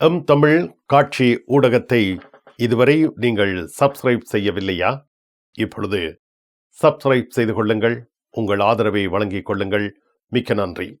M Tamil காட்சி ஊடகத்தை இதுவரை நீங்கள் சப்ஸ்கிரைப் செய்யவில்லையா? இப்பொழுது சப்ஸ்கிரைப் செய்து கொள்ளுங்கள். உங்கள் ஆதரவை வழங்கிக் கொள்ளுங்கள். மிக்க நன்றி.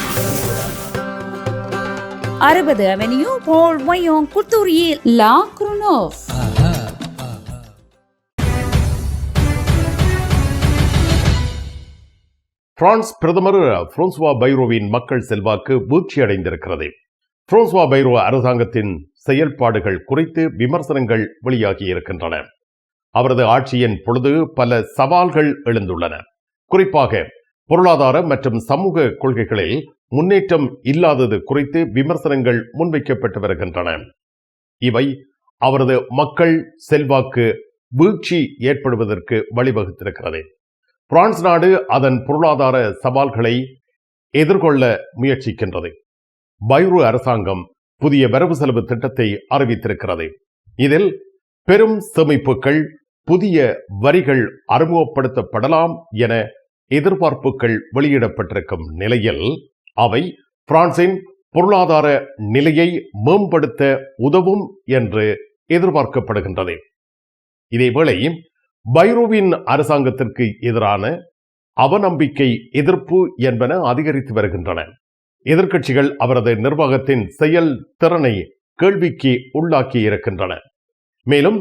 அறுபது அவென்யூ போல் ஒயோங் குத்தூரியில் லா குருனோவ் பிரான்ஸ் பிரதமர் பிரான்சுவா பைரோவின் மக்கள் செல்வாக்கு வீழ்ச்சியடைந்திருக்கிறது. பிரான்சுவா பைரோ அரசாங்கத்தின் செயல்பாடுகள் குறித்து விமர்சனங்கள் வெளியாகி இருக்கின்றன அவரது ஆட்சியின் பொழுது பல சவால்கள் எழுந்துள்ளன. குறிப்பாக பொருளாதார மற்றும் சமூக கொள்கைகளில் முன்னேற்றம் இல்லாதது குறித்து விமர்சனங்கள் முன்வைக்கப்பட்டு வருகின்றன. இவை அவரது மக்கள் செல்வாக்கு வீழ்ச்சி ஏற்படுவதற்கு வழிவகுத்திருக்கிறது. பிரான்ஸ் நாடு அதன் பொருளாதார சவால்களை எதிர்கொள்ள முயற்சிக்கின்றது. பைரு அரசாங்கம் புதிய வரவு செலவு திட்டத்தை அறிவித்திருக்கிறது. இதில் பெரும் சேமிப்புகள் புதிய வரிகள் அறிமுகப்படுத்தப்படலாம் என எதிர்பார்ப்புகள் வெளியிடப்பட்டிருக்கும் நிலையில் அவை பிரான்சின் பொருளாதார நிலையை மேம்படுத்த உதவும் என்று எதிர்பார்க்கப்படுகின்றது இதேவேளை பைரோவின் அரசாங்கத்திற்கு எதிரான அவநம்பிக்கை எதிர்ப்பு என்பன அதிகரித்து வருகின்றன. எதிர்க்கட்சிகள் அவரது நிர்வாகத்தின் செயல் திறனை கேள்விக்கு உள்ளாக்கி இருக்கின்றன. மேலும்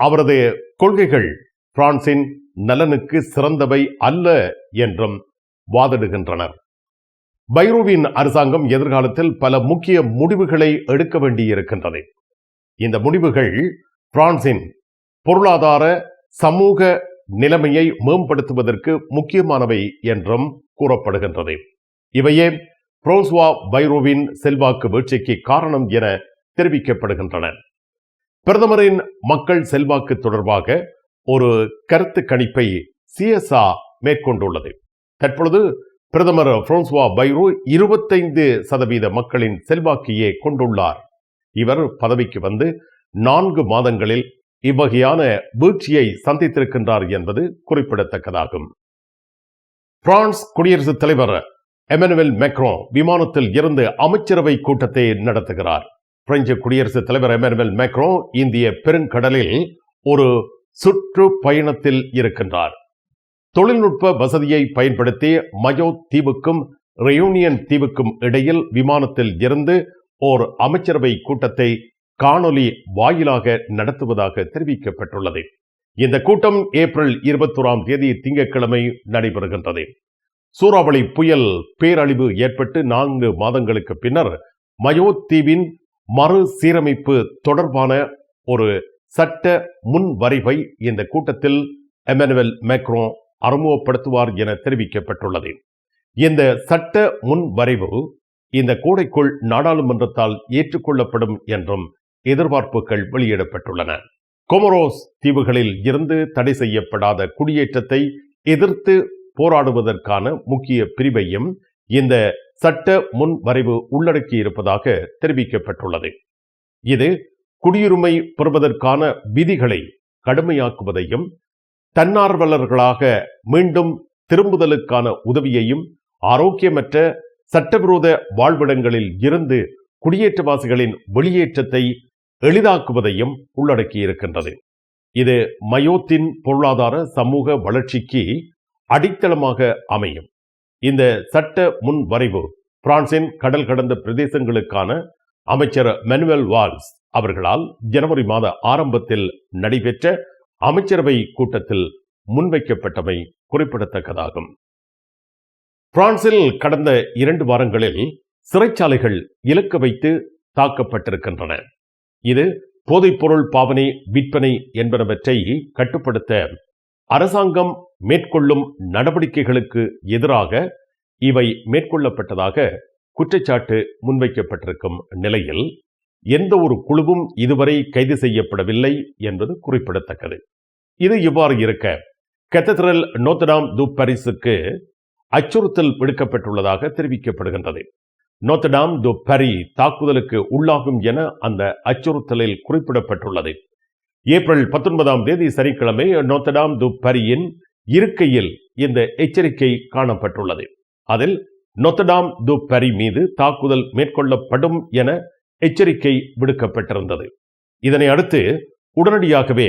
அவரது கொள்கைகள் பிரான்சின் நலனுக்கு சிறந்தவை அல்ல என்றும் வாதிடுகின்றனர். பைரோவின் அரசாங்கம் எதிர்காலத்தில் பல முக்கிய முடிவுகளை எடுக்க வேண்டியிருக்கின்றது. இந்த முடிவுகள் பிரான்சின் பொருளாதார சமூக நிலைமையை மேம்படுத்துவதற்கு முக்கியமானவை என்றும் கூறப்படுகின்றது. இவையே புரோஸ்வா பைரோவின் செல்வாக்கு வீழ்ச்சிக்கு காரணம் என தெரிவிக்கப்படுகின்றன. பிரதமரின் மக்கள் செல்வாக்கு தொடர்பாக ஒரு கருத்து கணிப்பை சிஎஸ்ஆ மேற்கொண்டுள்ளது. தற்பொழுது பிரதமர் பிரான்சுவா பைரோ இருபத்தைந்து சதவீத மக்களின் செல்வாக்கையே கொண்டுள்ளார். இவர் பதவிக்கு வந்து நான்கு மாதங்களில் இவ்வகையான வீழ்ச்சியை சந்தித்திருக்கின்றார் என்பது குறிப்பிடத்தக்கதாகும். பிரான்ஸ் குடியரசுத் தலைவர் எமனுவல் மெக்ரோ விமானத்தில் இருந்து அமைச்சரவை கூட்டத்தை நடத்துகிறார். பிரெஞ்சு குடியரசுத் தலைவர் எமனுவல் மெக்ரோ இந்திய பெருங்கடலில் ஒரு சுற்று பயணத்தில் இருக்கின்றார். தொழில்நுட்ப வசதியை பயன்படுத்தி மயோ தீவுக்கும் ரெயூனியன் தீவுக்கும் இடையில் விமானத்தில் இருந்து ஓர் அமைச்சரவை கூட்டத்தை காணொலி வாயிலாக நடத்துவதாக தெரிவிக்கப்பட்டுள்ளது. இந்த கூட்டம் ஏப்ரல் இருபத்தோராம் தேதி திங்கட்கிழமை நடைபெறுகின்றது. சூறாவளி புயல் பேரழிவு ஏற்பட்டு நான்கு மாதங்களுக்கு பின்னர் மயோத்தீவின் தீவின் மறுசீரமைப்பு தொடர்பான ஒரு சட்ட முன்வரைவை இந்த கூட்டத்தில் எமனுவல் மேக்ரோ அறிமுகப்படுத்துவார் என தெரிவிக்கப்பட்டுள்ளது. இந்த சட்ட முன்வரைவு இந்த கூடைக்குள் நாடாளுமன்றத்தால் ஏற்றுக்கொள்ளப்படும் என்றும் எதிர்பார்ப்புகள் வெளியிடப்பட்டுள்ளன. கொமரோஸ் தீவுகளில் இருந்து தடை செய்யப்படாத குடியேற்றத்தை எதிர்த்து போராடுவதற்கான முக்கிய பிரிவையும் இந்த சட்ட முன்வரைவு உள்ளடக்கி இருப்பதாக தெரிவிக்கப்பட்டுள்ளது. இது குடியுரிமை பெறுவதற்கான விதிகளை கடுமையாக்குவதையும் தன்னார்வலர்களாக மீண்டும் திரும்புதலுக்கான உதவியையும் ஆரோக்கியமற்ற சட்டவிரோத வாழ்விடங்களில் இருந்து குடியேற்றவாசிகளின் வெளியேற்றத்தை எளிதாக்குவதையும் உள்ளடக்கியிருக்கின்றது. இது மயோத்தின் பொருளாதார சமூக வளர்ச்சிக்கு அடித்தளமாக அமையும். இந்த சட்ட முன்வரைவு பிரான்சின் கடல் கடந்த பிரதேசங்களுக்கான அமைச்சர் மெனுவல் வால்ஸ் அவர்களால் ஜனவரி மாத ஆரம்பத்தில் நடைபெற்ற அமைச்சரவை கூட்டத்தில் முன்வைக்கப்பட்டமை குறிப்பிடத்தக்கதாகும். பிரான்சில் கடந்த இரண்டு வாரங்களில் சிறைச்சாலைகள் இலக்கு வைத்து தாக்கப்பட்டிருக்கின்றன. இது போதைப்பொருள் பாவனை விற்பனை என்பனவற்றை கட்டுப்படுத்த அரசாங்கம் மேற்கொள்ளும் நடவடிக்கைகளுக்கு எதிராக இவை மேற்கொள்ளப்பட்டதாக குற்றச்சாட்டு முன்வைக்கப்பட்டிருக்கும் நிலையில் எந்த ஒரு குழுவும் இதுவரை கைது செய்யப்படவில்லை என்பது குறிப்பிடத்தக்கது. இது இவ்வாறு இருக்க கத்தத்ரல் நோத்தடாம் து பரிசுக்கு அச்சுறுத்தல் விடுக்கப்பட்டுள்ளதாக தெரிவிக்கப்படுகின்றது. நோத்தடாம் து பரி தாக்குதலுக்கு உள்ளாகும் என அந்த அச்சுறுத்தலில் குறிப்பிடப்பட்டுள்ளது. ஏப்ரல் பத்தொன்பதாம் தேதி சனிக்கிழமை நோத்தடாம் து பரியின் இருக்கையில் இந்த எச்சரிக்கை காணப்பட்டுள்ளது. அதில் நொத்தடாம் து பரி மீது தாக்குதல் மேற்கொள்ளப்படும் என எச்சரிக்கை விடுக்கப்பட்டிருந்தது. இதனை அடுத்து உடனடியாகவே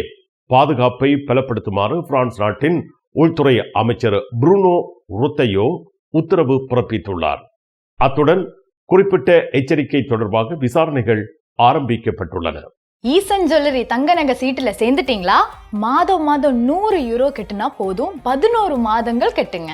பாதுகாப்பை பலப்படுத்துமாறு பிரான்ஸ் நாட்டின் உள்துறை அமைச்சர் புருனோ ருத்தையோ உத்தரவு பிறப்பித்துள்ளார். அத்துடன் குறிப்பிட்ட எச்சரிக்கை தொடர்பாக விசாரணைகள் ஆரம்பிக்கப்பட்டுள்ளன. ஈசன் ஜுவல்லரி தங்க நகை சீட்டுல சேர்ந்துட்டீங்களா? மாதம் மாதம் நூறு யூரோ கட்டுனா போதும் பதினோரு மாதங்கள் கெட்டுங்க.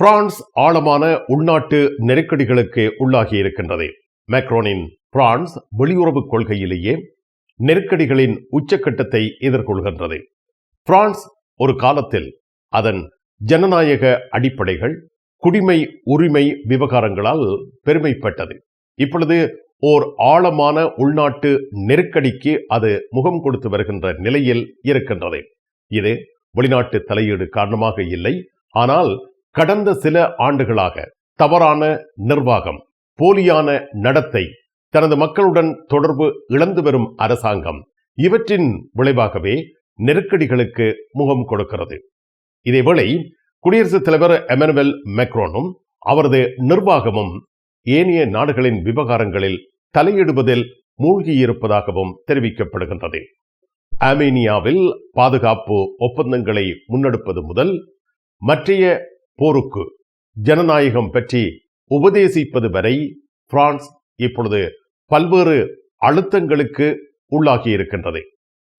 பிரான்ஸ் ஆழமான உள்நாட்டு நெருக்கடிகளுக்கு உள்ளாகி இருக்கின்றது. மேக்ரோனின் பிரான்ஸ் வெளியுறவு கொள்கையிலேயே நெருக்கடிகளின் உச்சக்கட்டத்தை எதிர்கொள்கின்றது. பிரான்ஸ் ஒரு காலத்தில் அதன் ஜனநாயக அடிப்படைகள் குடிமை உரிமை விவகாரங்களால் பெருமைப்பட்டது. இப்பொழுது ஓர் ஆழமான உள்நாட்டு நெருக்கடிக்கு அது முகம் கொடுத்து வருகின்ற நிலையில் இருக்கின்றது. இது வெளிநாட்டு தலையீடு காரணமாக இல்லை. ஆனால் கடந்த சில ஆண்டுகளாக தவறான நிர்வாகம் போலியான நடத்தை தனது மக்களுடன் தொடர்பு இழந்து வரும் அரசாங்கம் இவற்றின் விளைவாகவே நெருக்கடிகளுக்கு முகம் கொடுக்கிறது. இதேவேளை குடியரசுத் தலைவர் எமனுவல் மெக்ரோனும் அவரது நிர்வாகமும் ஏனைய நாடுகளின் விவகாரங்களில் தலையிடுவதில் மூழ்கியிருப்பதாகவும் தெரிவிக்கப்படுகின்றது. ஆர்மேனியாவில் பாதுகாப்பு ஒப்பந்தங்களை முன்னெடுப்பது முதல் மற்றைய போருக்கு ஜனநாயகம் பற்றி உபதேசிப்பது வரை பிரான்ஸ் இப்பொழுது பல்வேறு அழுத்தங்களுக்கு உள்ளாகி இருக்கின்றது.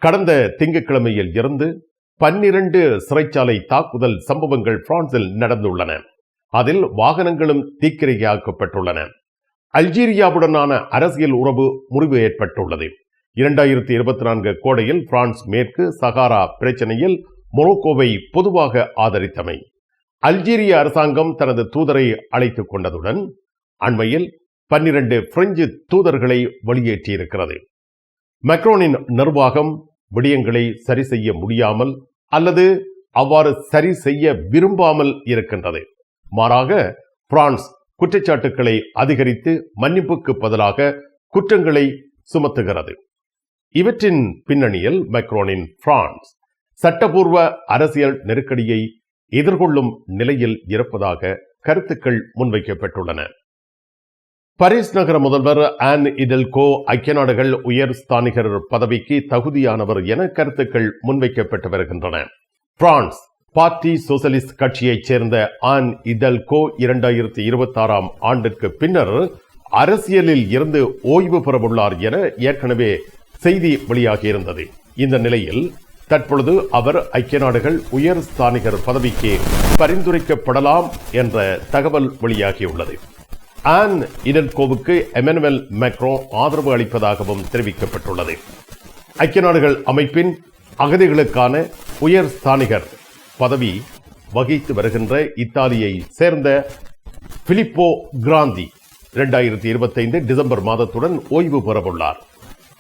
கடந்த திங்கட்கிழமையில் இருந்து பன்னிரண்டு சிறைச்சாலை தாக்குதல் சம்பவங்கள் பிரான்சில் நடந்துள்ளன. அதில் வாகனங்களும் தீக்கிரையாக்கப்பட்டுள்ளன அல்ஜீரியாவுடனான அரசியல் உறவு முறிவு ஏற்பட்டுள்ளது. இரண்டாயிரத்தி இருபத்தி நான்கு கோடையில் பிரான்ஸ் மேற்கு சகாரா பிரச்சனையில் மொரோக்கோவை பொதுவாக ஆதரித்தமை. அல்ஜீரிய அரசாங்கம் தனது தூதரை அழைத்துக் கொண்டதுடன் அண்மையில் பன்னிரண்டு பிரெஞ்சு தூதர்களை வெளியேற்றியிருக்கிறது. மெக்ரோனின் நிர்வாகம் விடயங்களை சரி செய்ய முடியாமல் அல்லது அவ்வாறு சரி செய்ய விரும்பாமல் இருக்கின்றது. மாறாக பிரான்ஸ் குற்றச்சாட்டுக்களை அதிகரித்து மன்னிப்புக்கு பதிலாக குற்றங்களை சுமத்துகிறது. இவற்றின் பின்னணியில் மெக்ரோனின் பிரான்ஸ் சட்டபூர்வ அரசியல் நெருக்கடியை எதிர்கொள்ளும் நிலையில் இருப்பதாக கருத்துக்கள் முன்வைக்கப்பட்டுள்ளன. பாரிஸ் நகர முதல்வர் ஆன் இதெல்கோ ஐக்கிய நாடுகள் உயர் ஸ்தானிகர் பதவிக்கு தகுதியானவர் என கருத்துக்கள் முன்வைக்கப்பட்டு வருகின்றன. பிரான்ஸ் பார்ட்டி சோசலிஸ்ட் கட்சியைச் சேர்ந்த ஆன் இதல்கோ இரண்டாயிரத்தி இருபத்தி ஆறாம் ஆண்டிற்கு பின்னர் அரசியலில் இருந்து ஓய்வு பெறவுள்ளார் என ஏற்கனவே செய்தி வெளியாகியிருந்தது. இந்த நிலையில் தற்பொழுது அவர் ஐக்கிய நாடுகள் உயர் ஸ்தானிகர் பதவிக்கு பரிந்துரைக்கப்படலாம் என்ற தகவல் வெளியாகியுள்ளது. ஆன் இடன்கோவுக்கு எமனுவல் மேக்ரோ ஆதரவு அளிப்பதாகவும் தெரிவிக்கப்பட்டுள்ளது. ஐக்கிய நாடுகள் அமைப்பின் அகதிகளுக்கான உயர் ஸ்தானிகர் பதவி வகித்து வருகின்ற இத்தாலியை சேர்ந்த பிலிப்போ கிராந்தி இரண்டாயிரத்தி இருபத்தைந்து டிசம்பர் மாதத்துடன் ஓய்வு பெறவுள்ளார்.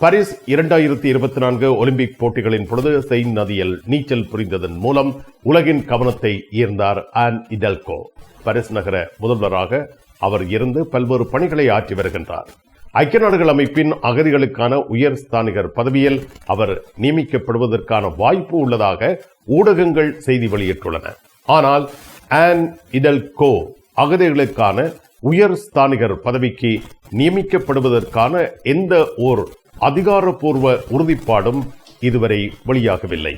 பாரிஸ் இரண்டாயிரத்தி இருபத்தி நான்கு ஒலிம்பிக் போட்டிகளின் பொழுது செயின் நதியில் நீச்சல் புரிந்ததன் மூலம் உலகின் கவனத்தை ஈர்ந்தார் ஆன் இதல்கோ பாரிஸ் நகர முதல்வராக அவர் இருந்து பல்வேறு பணிகளை ஆற்றி வருகின்றார். ஐக்கிய நாடுகள் அமைப்பின் அகதிகளுக்கான உயர் ஸ்தானிகர் பதவியில் அவர் நியமிக்கப்படுவதற்கான வாய்ப்பு உள்ளதாக ஊடகங்கள் செய்தி வெளியிட்டுள்ளன. ஆனால் ஆன் இதல்கோ அகதிகளுக்கான உயர் ஸ்தானிகர் பதவிக்கு நியமிக்கப்படுவதற்கான எந்த ஓர் அதிகாரப்பூர்வ உறுதிப்பாடும் இதுவரை வெளியாகவில்லை.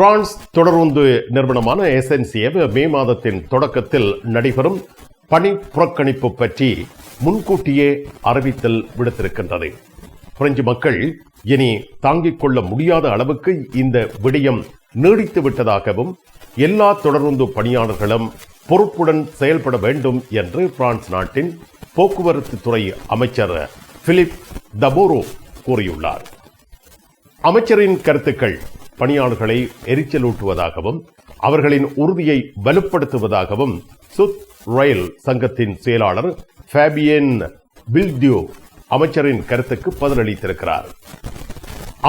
பிரான்ஸ் தொடருந்து நிறுவனமான எஸ்என்சிஎவ் மே மாதத்தின் தொடக்கத்தில் நடைபெறும் பணி புறக்கணிப்பு பற்றி முன்கூட்டியே அறிவித்தல் விடுத்திருக்கின்றது. பிரெஞ்சு மக்கள் இனி தாங்கிக் கொள்ள முடியாத அளவுக்கு இந்த விடயம் நீடித்து விட்டதாகவும் எல்லா தொடர்ந்து பணியாளர்களும் பொறுப்புடன் செயல்பட வேண்டும் என்று பிரான்ஸ் நாட்டின் போக்குவரத்து துறை அமைச்சர் பிலிப் தபோரோ கூறியுள்ளார். அமைச்சரின் கருத்துக்கள் பணியாளர்களை எரிச்சலூட்டுவதாகவும் அவர்களின் உறுதியை வலுப்படுத்துவதாகவும் சுத் ரயில் சங்கத்தின் செயலாளர் ஃபேபியன் பில்டியோ அமைச்சரின் கருத்துக்கு பதிலளித்திருக்கிறார்.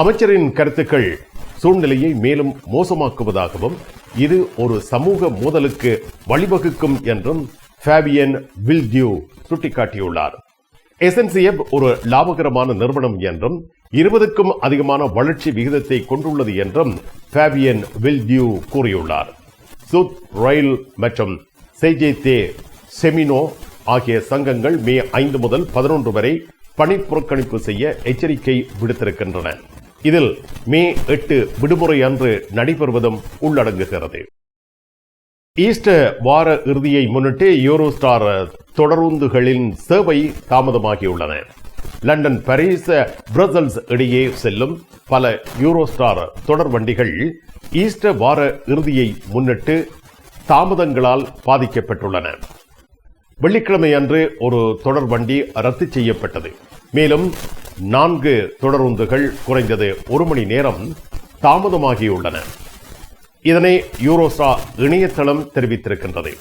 அமைச்சரின் கருத்துக்கள் சூழ்நிலையை மேலும் மோசமாக்குவதாகவும் இது ஒரு சமூக மோதலுக்கு வழிவகுக்கும் என்றும் ஃபேபியன் வில்டியூ சுட்டிக்காட்டியுள்ளார். எஸ்என்சிஎஃப் ஒரு லாபகரமான நிறுவனம் என்றும் இருபதுக்கும் அதிகமான வளர்ச்சி விகிதத்தை கொண்டுள்ளது என்றும் ஃபேபியன் வில்டியூ கூறியுள்ளார். சுத் ரயில் மற்றும் செய்ஜேத்தே செமினோ ஆகிய சங்கங்கள் மே ஐந்து முதல் பதினொன்று வரை பணி புறக்கணிப்பு செய்ய எச்சரிக்கை விடுத்திருக்கின்றன. இதில் மே எட்டு விடுமுறை அன்று நடைபெறுவதும் உள்ளடங்குகிறது. ஈஸ்டர் வார இறுதியை முன்னிட்டு யூரோஸ்டார் தொடருந்துகளின் சேவை தாமதமாகியுள்ளன. லண்டன் பாரிஸ் பிரசல்ஸ் இடையே செல்லும் பல யூரோஸ்டார் தொடர் வண்டிகள் ஈஸ்டர் வார இறுதியை முன்னிட்டு தாமதங்களால் பாதிக்கப்பட்டுள்ளன. வெள்ளிக்கிழமை அன்று ஒரு தொடர் வண்டி ரத்து செய்யப்பட்டது. மேலும் நான்கு தொடருந்துகள் குறைந்தது ஒரு மணி நேரம் தாமதமாகியுள்ளன. இதனை யூரோஸ்டா இணையதளம் தெரிவித்திருக்கின்றது.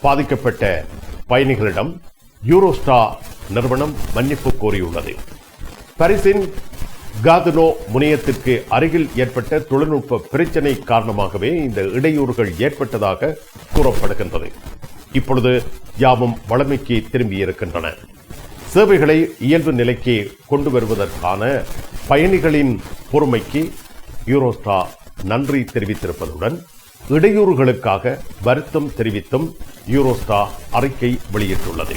பாதிக்கப்பட்ட பயணிகளிடம் யூரோஸ்டா நிறுவனம் மன்னிப்பு கோரியுள்ளது. பரிசின் காதுனோ முனையத்திற்கு அருகில் ஏற்பட்ட தொழில்நுட்ப பிரச்சினை காரணமாகவே இந்த இடையூறுகள் ஏற்பட்டதாக கூறப்படுகின்றது. இப்பொழுது யாவும் வளமைக்கு திரும்பியிருக்கின்றன. சேவைகளை இயல்பு நிலைக்கு கொண்டு வருவதற்கான பயணிகளின் பொறுமைக்கு யூரோஸ்டா நன்றி தெரிவித்திருப்பதுடன் இடையூறுகளுக்காக வருத்தம் தெரிவித்தும் யூரோஸ்டா அறிக்கை வெளியிட்டுள்ளது.